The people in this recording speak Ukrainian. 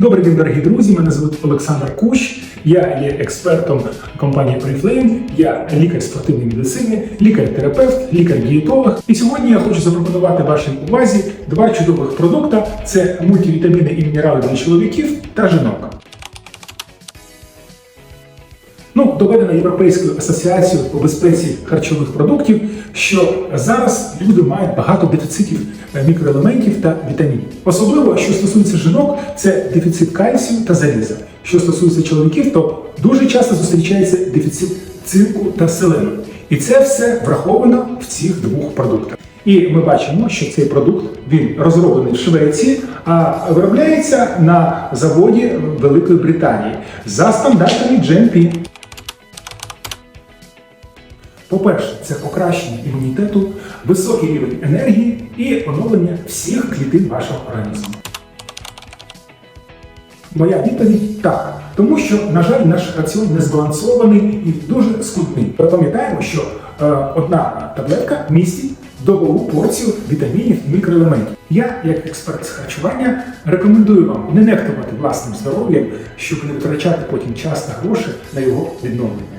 Добрий день, дорогі друзі. Мене звуть Олександр Кущ. Я є експертом компанії Preflame. я лікар спортивної медицини, лікар-терапевт, лікар-дієтолог. І сьогодні я хочу запропонувати вашій увазі два чудових продукти: це мультивітаміни і мінерали для чоловіків та жінок. Ну, доведено Європейською асоціацією по безпеці харчових продуктів, що зараз люди мають багато дефіцитів е, мікроелементів та вітамінів. Особливо, що стосується жінок, це дефіцит кальцію та заліза. Що стосується чоловіків, то дуже часто зустрічається дефіцит цинку та селену. І це все враховано в цих двох продуктах. І ми бачимо, що цей продукт він розроблений в Швеції, а виробляється на заводі Великої Британії за стандартами GMP. По-перше, це покращення імунітету, високий рівень енергії і оновлення всіх клітин вашого організму. Моя відповідь так. Тому що, на жаль, наш раціон не збалансований і дуже складний. Пам'ятаємо, що е, одна таблетка містить добову порцію вітамінів і мікроелементів. Я, як експерт з харчування, рекомендую вам не нехтувати власним здоров'ям, щоб не витрачати потім час та гроші на його відновлення.